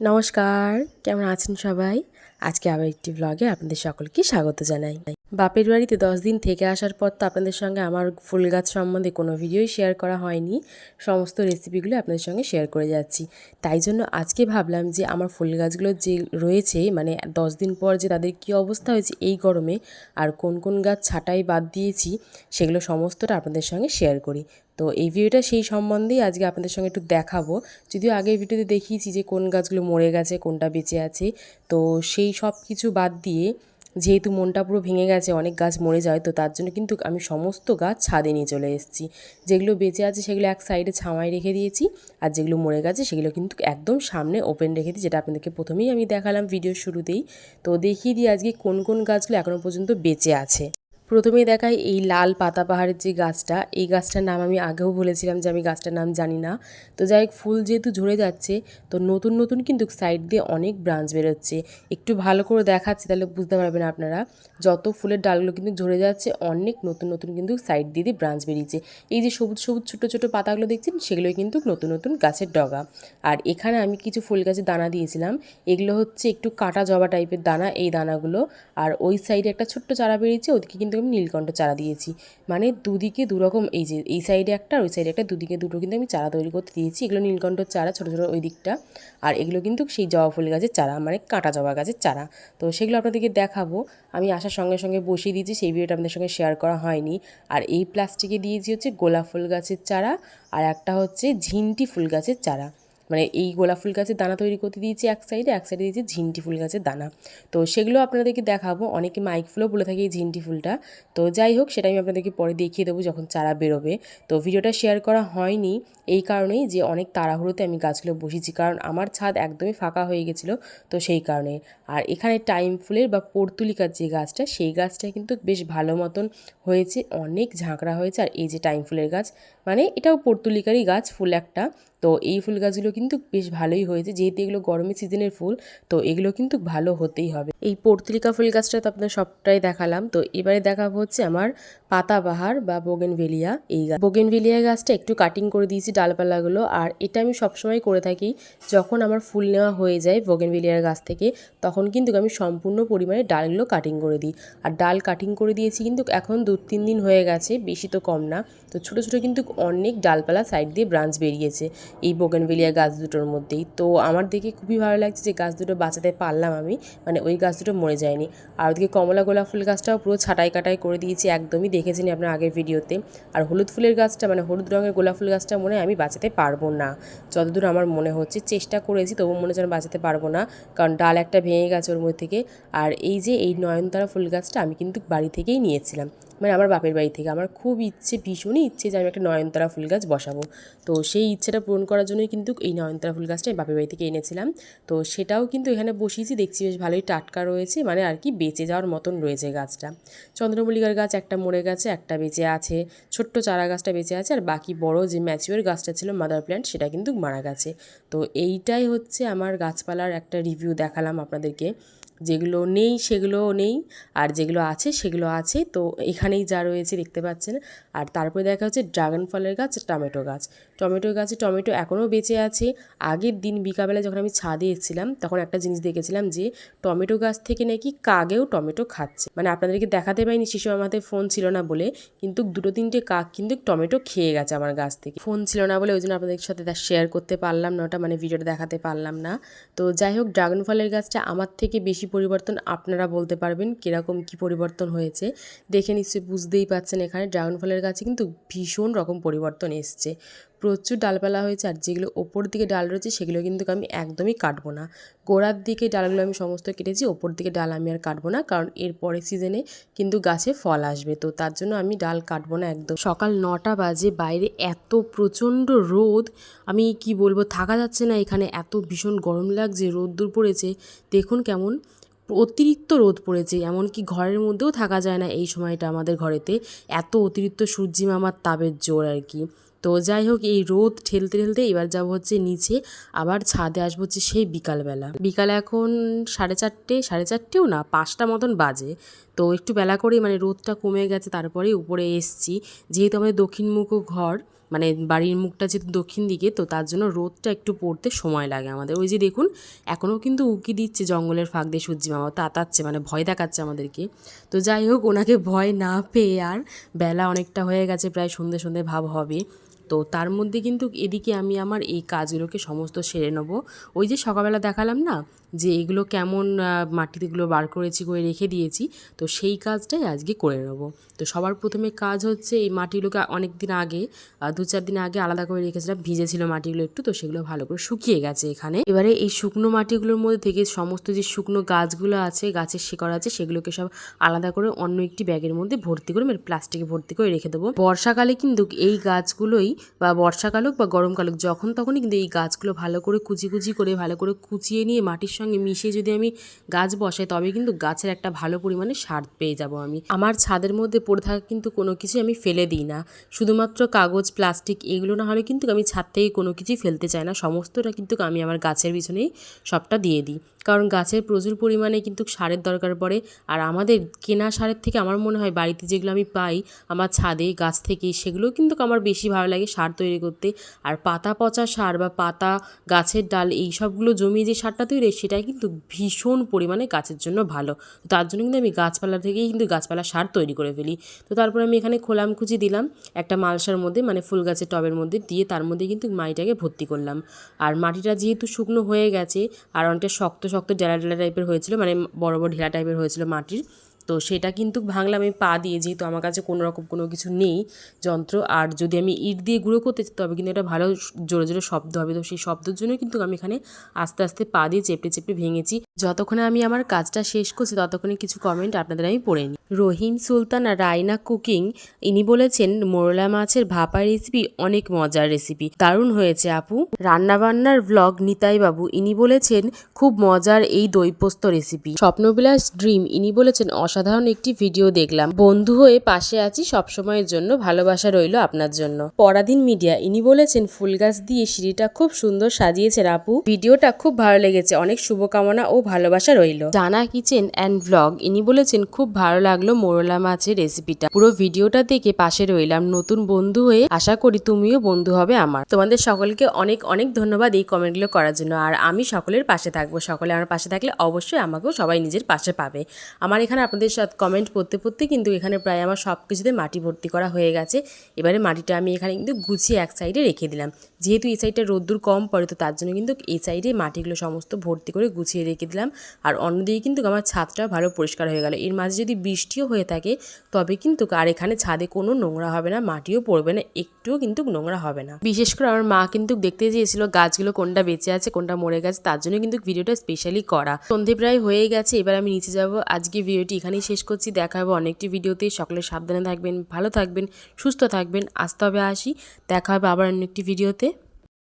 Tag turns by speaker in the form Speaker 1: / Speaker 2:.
Speaker 1: নমস্কার কেমন আছেন সবাই? আজকে আবার একটি ব্লগে আপনাদের সকলকে স্বাগত জানাই। বাপের বাড়িতে দশ দিন থেকে আসার পর তো আপনাদের সঙ্গে আমার ফুল গাছ সম্বন্ধে কোনো ভিডিওই শেয়ার করা হয়নি। সমস্ত রেসিপিগুলো আপনাদের সঙ্গে শেয়ার করে যাচ্ছি। তাই জন্য আজকে ভাবলাম যে আমার ফুল গাছগুলো যে রয়েছে মানে দশ দিন পর যে তাদের কী অবস্থা হয়েছে এই গরমে আর কোন কোন গাছ ছাঁটাই বাদ দিয়েছি, সেগুলো সমস্তটা আপনাদের সঙ্গে শেয়ার করি। তো এই ভিডিওটা সেই সম্বন্ধেই আজকে আপনাদের সঙ্গে একটু দেখাবো। যদিও আগের ভিডিওতে দেখিয়েছি যে কোন গাছগুলো মরে গেছে, কোনটা বেঁচে আছে। তো সেই সব কিছু বাদ দিয়ে যেহেতু মনটা পুরো ভেঙে গেছে, অনেক গাছ মরে যায়, তো তার জন্য কিন্তু আমি সমস্ত গাছ ছাদে নিয়ে চলে এসেছি। যেগুলো বেঁচে আছে সেগুলো এক সাইডে ছাওয়ায় রেখে দিয়েছি, আর যেগুলো মরে গেছে সেগুলো কিন্তু একদম সামনে ওপেন রেখে দিই, যেটা আপনাদেরকে প্রথমেই আমি দেখালাম ভিডিও শুরুতেই। তো দেখিয়ে দিই আজকে কোন কোন গাছগুলো এখনও পর্যন্ত বেঁচে আছে। প্রথমেই দেখাই এই লাল পাতা পাহাড়ের যে গাছটা, এই গাছটার নাম আমি আগেও বলেছিলাম যে আমি গাছটার নাম জানি না। তো যাই হোক, ফুল যেহেতু ঝরে যাচ্ছে, তো নতুন নতুন কিন্তু সাইড দিয়ে অনেক ব্রাঞ্চ বেরোচ্ছে। একটু ভালো করে দেখাচ্ছি, তাহলে বুঝতে পারবেন আপনারা। যত ফুলের ডালগুলো কিন্তু ঝরে যাচ্ছে, অনেক নতুন নতুন কিন্তু সাইড দিয়ে দিয়ে ব্রাঞ্চ বেরিয়েছে। এই যে সবুজ সবুজ, ছোটো ছোটো পাতাগুলো দেখছেন, সেগুলোই কিন্তু নতুন নতুন গাছের ডগা। আর এখানে আমি কিছু ফুল গাছের দানা দিয়েছিলাম। এগুলো হচ্ছে একটু কাটা জবা টাইপের দানা, এই দানাগুলো। আর ওই সাইডে একটা ছোট্ট চারা বেরিয়েছে, ওদিকে কিন্তু আমি নীলকণ্ঠ চারা দিয়েছি। মানে দুদিকে দুরকম এই যে, এই সাইডে একটা ওই সাইডে একটা, দুদিকে দুটো কিন্তু আমি চারা তৈরি করতে দিয়েছি। এগুলো নীলকণ্ঠ চারা, ছোটো ছোটো ওই দিকটা। আর এগুলো কিন্তু সেই জবা ফুল গাছের চারা মানে কাঁটা জবা গাছের চারা। তো সেগুলো আপনাদেরকে দেখাবো। আমি আসার সঙ্গে সঙ্গে বসিয়ে দিয়েছি, সেই ভিডিওটা আপনাদের সঙ্গে শেয়ার করা হয়নি। আর এই প্লাস্টিকে দিয়েছি হচ্ছে গোলাপ ফুল গাছের চারা, আর একটা হচ্ছে ঝিনটি ফুল গাছের চারা। মানে এই গোলাপ ফুল গাছের দানা তৈরি করতে দিয়েছি এক সাইডে এক সাইডে দিয়েছি ঝিন্টি ফুল গাছের দানা। তো সেগুলো আপনাদেরকে দেখাবো। অনেকে মাইক ফুলও বলে থাকে এই ঝিন্টি ফুলটা। তো যাই হোক, সেটা আমি আপনাদেরকে পরে দেখিয়ে দেবো যখন চারা বেরোবে। তো ভিডিওটা শেয়ার করা হয়নি এই কারণেই যে অনেক তাড়াহুড়োতে আমি গাছগুলো বসিয়েছি কারণ আমার ছাদ একদমই ফাঁকা হয়ে গেছিল তো সেই কারণে। আর এখানে টাইম ফুলের বা পর্তুলিকার যে গাছটা, সেই গাছটা কিন্তু বেশ ভালো মতন হয়েছে, অনেক ঝাঁকড়া হয়েছে। আর এই যে টাইম ফুলের গাছ মানে এটাও পর্তুলিকারই গাছ, ফুল একটা। তো এই ফুল গাছগুলো কিন্তু বেশ ভালোই হয়েছে। যেহেতু এগুলো গরমের সিজনের ফুল, তো এগুলো কিন্তু ভালো হতেই হবে। এই পর্তুলিকা ফুল গাছটা তো আপনার সবটাই দেখালাম। তো এবারে দেখাবো হচ্ছে আমার পাতাবাহার বা বোগেনভেলিয়া এই গাছ বোগেনভেলিয়া গাছটা একটু কাটিং করে দিয়েছি ডালপালাগুলো। আর এটা আমি সবসময় করে থাকি, যখন আমার ফুল নেওয়া হয়ে যায় বোগেনভেলিয়ার গাছ থেকে, তখন কিন্তু আমি সম্পূর্ণ পরিমাণে ডালগুলো কাটিং করে দিই। আর ডাল কাটিং করে দিয়েছি কিন্তু এখন দু তিন দিন হয়ে গেছে, বেশি তো কম না। তো ছোটো ছোটো কিন্তু অনেক ডালপালা সাইড দিয়ে ব্রাঞ্চ বেরিয়েছে। এই বোগেনভেলিয়া গাছ দুটোর মধ্যেই। তো আমার দেখে খুবই ভালো লাগছে যে গাছ দুটো বাঁচাতে পারলাম আমি। মানে ওই গাছ দুটো মরে যায়নি। আর ওদিকে কমলা গোলাপ ফুল গাছটাও পুরো ছাটাই কাটাই করে দিয়েছি, একদমই দেখেছেন আপনার আগের ভিডিওতে। আর হলুদ ফুলের গাছটা মানে হলুদ রঙের গোলাপ ফুল গাছটা মনে আমি বাঁচাতে পারব না। যতদূর আমার মনে হচ্ছে, চেষ্টা করেছি, তবু মনে আমি বাঁচাতে পারব না। কারণ ডাল একটা ভেঙে গেছে ওর মধ্যে থেকে। আর এই যে এই নয়নতারা ফুল গাছটা আমি কিন্তু বাড়ি থেকেই নিয়েছিলাম। মানে আমার বাপের বাড়ি থেকে। আমার খুব ইচ্ছে, ভীষণই ইচ্ছে যে আমি একটা নয়নতারা ফুল গাছ বসাবো। তো সেই ইচ্ছেটা পূরণ করার জন্যই কিন্তু এই নয়নতারা ফুল গাছটা বাপের বাড়ি থেকে এনেছিলাম। তো সেটাও কিন্তু এখানে বসিয়েছি, দেখছি বেশ ভালোই টাটকা রয়েছে মানে আর কি বেঁচে যাওয়ার মতন রয়েছে গাছটা। চন্দ্রমল্লিকার গাছ একটা মরে গেছে, একটা বেঁচে আছে, ছোট্ট চারা গাছটা বেঁচে আছে, আর বাকি বড় যে ম্যাচিওর গাছটা ছিল মাদার প্ল্যান্ট, সেটা কিন্তু মারা গেছে। তো এইটাই হচ্ছে আমার গাছপালার একটা রিভিউ দেখালাম আপনাদেরকে। যেগুলো নেই সেগুলোও নেই, আর যেগুলো আছে সেগুলো আছে। তো এখানেই যা রয়েছে দেখতে পাচ্ছেন। আর তারপরে দেখা হচ্ছে ড্রাগন ফলের গাছ, টমেটো গাছ। টমেটো গাছে টমেটো এখনও বেঁচে আছে। আগের দিন বিকাবেলা যখন আমি ছাদে এসেছিলাম, তখন একটা জিনিস দেখেছিলাম যে টমেটো গাছ থেকে নাকি কাকেও টমেটো খাচ্ছে। মানে আপনাদেরকে দেখাতে পাইনি, শিশু আমাদের ফোন ছিল না বলে, কিন্তু দুটো তিনটে কাক কিন্তু টমেটো খেয়ে গেছে আমার গাছ থেকে। ফোন ছিল না বলে ওই জন্য আপনাদের সাথে তা শেয়ার করতে পারলাম না, ওটা মানে ভিডিওটা দেখাতে পারলাম না। তো যাই হোক, ড্রাগন ফলের গাছটা আমার থেকে বেশি পরিবর্তন আপনারা বলতে পারবেন কীরকম কি পরিবর্তন হয়েছে। দেখে নিশ্চয়ই বুঝতেই পাচ্ছেন এখানে ড্রাগন ফলের গাছে কিন্তু ভীষণ রকম পরিবর্তন এসছে। প্রচুর ডালপালা হয়েছে আর যেগুলো ওপর দিকে ডাল রয়েছে সেগুলো কিন্তু আমি একদমই কাটবো না। গোড়ার দিকে ডালগুলো আমি সমস্ত কেটেছি, ওপর দিকে ডাল আমি আর কাটবো না কারণ এর পরের সিজনে কিন্তু গাছে ফল আসবে। তো তার জন্য আমি ডাল কাটবো না একদম। সকাল নটা বাজে, বাইরে এত প্রচণ্ড রোদ, আমি কি বলব, থাকা যাচ্ছে না এখানে। এত ভীষণ গরম লাগছে, রোদ্দুর পড়েছে। দেখুন কেমন অতিরিক্ত রোদ পড়েছে, এমনকি ঘরের মধ্যেও থাকা যায় না এই সময়টা আমাদের ঘরেতে। এত অতিরিক্ত সূর্যি মামার তাপের জোর আর কি। তো যাই হোক, এই রোদ ঠেলতে ঠেলতে এবার যাব হচ্ছে নিচে, আবার ছাদে আসব হচ্ছে সেই বিকালবেলা। বিকালে এখন সাড়ে চারটে, সাড়ে চারটেও না, পাঁচটা মতন বাজে। তো একটু বেলা করেই মানে রোদটা কমে গেছে তারপরে উপরে এসছি। যেহেতু আমাদের দক্ষিণমুখ ঘর মানে বাড়ির মুখটা যেহেতু দক্ষিণ দিকে, তো তার জন্য রোদটা একটু পড়তে সময় লাগে আমাদের। ওই যে দেখুন এখনও কিন্তু উকি দিচ্ছে জঙ্গলের ফাঁক দিয়ে সূর্যি মামা, তাতাচ্ছে মানে ভয় দেখাচ্ছে আমাদেরকে। তো যাই হোক, ওনাকে ভয় না পেয়ে আর বেলা অনেকটা হয়ে গেছে, প্রায় সন্ধে সন্ধে ভাব হবে। তো তার মধ্যে কিন্তু এদিকে আমি আমার এই কাজগুলোকে সমস্ত সেরে নেব। ওই যে সকালবেলা দেখালাম না, যে এগুলো কেমন মাটিতেগুলো বার করেছি, করে রেখে দিয়েছি, তো সেই কাজটাই আজকে করে নেব। তো সবার প্রথমে কাজ হচ্ছে এই মাটিগুলোকে অনেক দিন আগে দু চার দিন আগে আলাদা করে রেখেছিলাম, ভিজেছিল মাটিগুলো একটু, তো সেগুলো ভালো করে শুকিয়ে গেছে এখানে। এবারে এই শুকনো মাটিগুলোর মধ্যে থেকে সমস্ত যে শুকনো গাছগুলো আছে, গাছের শিকড় আছে, সেগুলোকে সব আলাদা করে অন্য একটি ব্যাগের মধ্যে ভর্তি করে মানে প্লাস্টিকে ভর্তি করে রেখে দেবো। বর্ষাকালে কিন্তু এই গাছগুলোই বা বর্ষাকাল হোক বা গরমকাল হোক যখন তখনই কিন্তু এই গাছগুলো ভালো করে কুচি কুচি করে, ভালো করে কুচিয়ে নিয়ে মাটির সঙ্গে মিশিয়ে যদি আমি গাছ বসাই, তবে কিন্তু গাছের একটা ভালো পরিমাণে সার পেয়ে যাব আমি। আমার ছাদের মধ্যে পড়ে থাকা কিন্তু কোনো কিছু আমি ফেলে দিই না। শুধুমাত্র কাগজ, প্লাস্টিক এগুলো না হলে কিন্তু আমি ছাদ থেকে কোনো কিছুই ফেলতে চাই না। সমস্তটা কিন্তু আমি আমার গাছের পিছনেই সবটা দিয়ে দিই। কারণ গাছের প্রচুর পরিমাণে কিন্তু সারের দরকার পড়ে। আর আমাদের কেনা সারের থেকে আমার মনে হয় বাড়িতে যেগুলো আমি পাই, আমার ছাদে, গাছ থেকে সেগুলো কিন্তু আমার বেশি ভালো লাগে। সার তৈরি করতে। আর পাতা পচা সার বা পাতা, গাছের ডাল এই সবগুলো জমিয়ে যে সারটা তৈরি সেটাই কিন্তু ভীষণ পরিমাণে গাছের জন্য ভালো। তো তার জন্য কিন্তু আমি গাছপালা থেকেই কিন্তু গাছপালা সার তৈরি করে ফেলি। তো তারপর আমি এখানে খোলাম কুচি দিলাম, একটা মালসার মধ্যে মানে ফুল গাছের টবের মধ্যে দিয়ে তার মধ্যে কিন্তু মাটিটাকে ভর্তি করলাম। আর মাটিটা যেহেতু শুকনো হয়ে গেছে, আর অনেকটা শক্ত শক্ত ডেলা ডেলা টাইপের হয়েছিল মানে বড় বড় ঢেলা টাইপের হয়েছিল মাটির তো সেটা কিন্তু ভাঙলাম আমি পা দিয়ে, যেহেতু আমার কাছে কোনো রকম কোনো কিছু নেই যন্ত্র, আর যদি আমি ইট দিয়ে গুঁড়ো করতে চাই, তবে কিন্তু এটা ভালো জোরে জোরে শব্দ হবে। তো সেই শব্দের জন্য কিন্তু আমি এখানে আস্তে আস্তে পা দিয়ে চেপে চেপে ভেঙেছি। যতক্ষণে আমি আমার কাজটা শেষ করছি, ততক্ষণে কিছু কমেন্ট আপনাদের আমি পড়ে নিই। রহিম সুলতান আর রায়না কুকিং, ইনি বলেছেন, মোরলা মাছের ভাপা রেসিপি অনেক মজার রেসিপি দারুণ হয়েছে আপু। রান্নাবান্নার ব্লগ নিতাই বাবু ইনি বলেছেন, খুব মজার এই দইপোস্ত রেসিপি স্বপ্নবিলাস ড্রিম ইনি বলেছেন অসাধারণ একটি ভিডিও দেখলাম। বন্ধু হয়ে পাশে আছি, সবসময়ের জন্য ভালোবাসা রইল আপনার জন্য। পরাধীন মিডিয়া, ইনি বলেছেন, ফুল গাছ দিয়ে সিঁড়িটা খুব সুন্দর সাজিয়েছেন আপু। ভিডিওটা খুব ভালো লেগেছে, অনেক শুভকামনা ও ভালোবাসা রইল। জানা কিচেন অ্যান্ড ব্লগ, ইনি বলেছেন, খুব ভালো লাগল মোরলা মাছের রেসিপিটা। পুরো ভিডিওটা দেখে পাশে রইলাম নতুন বন্ধু হয়ে। আশা করি তুমিও বন্ধু হবে আমার। তোমাদের সকলকে অনেক অনেক ধন্যবাদ এই কমেন্টগুলো করার জন্য। আর আমি সকলের পাশে থাকব। সকলে আমার পাশে থাকলে অবশ্যই আমাকেও সবাই নিজের পাশে পাবে। আমার এখানে আপনাদের সাথে কমেন্ট পড়তে পড়তে কিন্তু এখানে প্রায় আমার সব কিছুতে মাটি ভর্তি করা হয়ে গেছে। এবারে মাটিটা আমি এখানে কিন্তু গুছিয়ে এক সাইডে রেখে দিলাম। যেহেতু এই সাইডটা রোদ্দুর কম পড়ে, তো তার জন্য কিন্তু এই সাইডে মাটিগুলো সমস্ত ভর্তি করে গুছিয়ে রেখে দিলাম। আর অন্যদিকে কিন্তু আমার ছাদটা ভালো পরিষ্কার হয়ে গেল। এর মাঝে যদি বৃষ্টিও হয়ে থাকে, তবে কিন্তু আর এখানে ছাদে কোনো নোংরা হবে না, মাটিও পড়বে না, একটুও কিন্তু নোংরা হবে না। বিশেষ করে আমার মা কিন্তু দেখতে চেয়েছিল গাছগুলো কোনটা বেঁচে আছে, কোনটা মরে গেছে, তার জন্য কিন্তু ভিডিওটা স্পেশালি করা। সন্ধে প্রায় হয়ে গেছে, এবার আমি নিচে যাব। আজকে ভিডিওটি এখানেই শেষ করছি। দেখা হবে অনেকটি ভিডিওতে। সকলে সাবধানে থাকবেন, ভালো থাকবেন, সুস্থ থাকবেন। আসতে হবে আসি দেখা হবে আবার অন্য একটি ভিডিওতে।